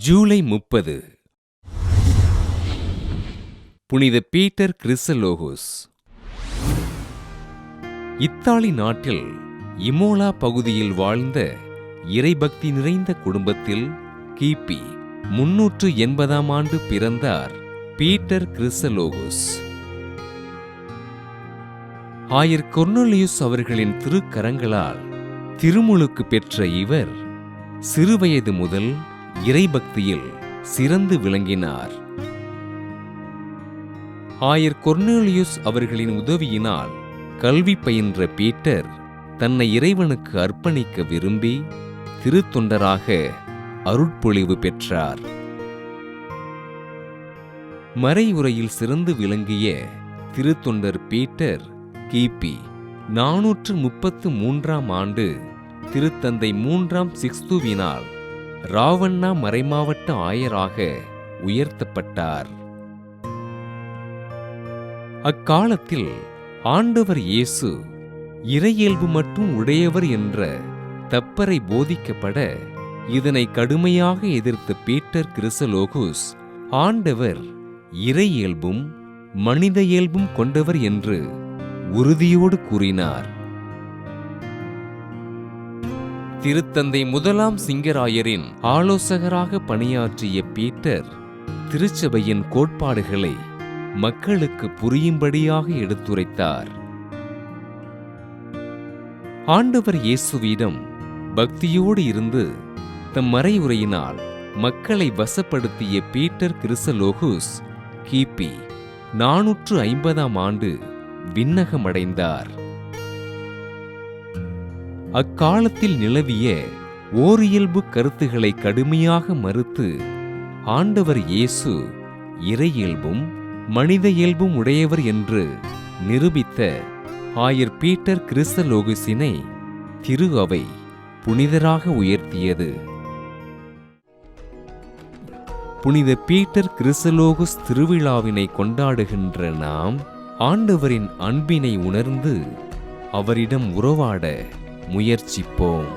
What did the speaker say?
ஜூலை முப்பது. புனித Peter Chrysologus Italy நாட்டில் இமோலா பகுதியில் வாழ்ந்த இறைபக்தி நிறைந்த குடும்பத்தில் கிபி முன்னூற்று எண்பதாம் ஆண்டு பிறந்தார் பீட்டர் கிறிசலோகோஸ் ஆயர் கொர்னலியுஸ் அவர்களின் திருக்கரங்களால் திருமுழுக்கு பெற்ற இவர் சிறுவயது முதல் இறைபக்தியில் சிறந்து விளங்கினார். ஆயர் கொர்னேலியுஸ் அவர்களின் உதவியினால் கல்வி பயின்ற பீட்டர் தன்னை இறைவனுக்கு அர்ப்பணிக்க விரும்பி திருத்தொண்டராக அருட்பொழிவு பெற்றார். மறையுறையில் சிறந்து விளங்கிய திருத்தொண்டர் பீட்டர் கிபி நானூற்று முப்பத்து மூன்றாம் ஆண்டு திருத்தந்தை மூன்றாம் சிக்ஸ்துவினால் ராவண்ணா மறைமாவட்ட ஆயராக உயர்த்தப்பட்டார். அக்காலத்தில் ஆண்டவர் இயேசு இறையியல்பு மட்டும் உடையவர் என்ற தப்பரை போதிக்கப்பட இதனை கடுமையாக எதிர்த்த பீட்டர் கிறிசலோகுஸ் ஆண்டவர் இறையியல்பும் மனித இயல்பும் கொண்டவர் என்று உறுதியோடு கூறினார். திருத்தந்தை முதலாம் சிங்கராயரின் ஆலோசகராக பணியாற்றிய பீட்டர் திருச்சபையின் கோட்பாடுகளை மக்களுக்கு புரியும்படியாக எடுத்துரைத்தார். ஆண்டவர் இயேசுவிடம் பக்தியோடு இருந்து தம் மறையுரையினால் மக்களை வசப்படுத்திய பீட்டர் கிறிசலோகுஸ் கிபி நாநூற்று ஐம்பதாம் ஆண்டு விண்ணகமடைந்தார். அக்காலத்தில் நிலவிய ஓரியல்பு கருத்துக்களை கடுமையாக மறுத்து ஆண்டவர் இயேசு இறையியல்பும் மனித இயல்பும் உடையவர் என்று நிரூபித்த ஆயர் பீட்டர் கிறிஸ்தலோகுசினை திரு அவை புனிதராக உயர்த்தியது. புனித பீட்டர் கிறிஸ்தலோகுஸ் திருவிழாவினை கொண்டாடுகின்ற நாம் ஆண்டவரின் அன்பினை உணர்ந்து அவரிடம் உறவாட முயற்சிப்போம்.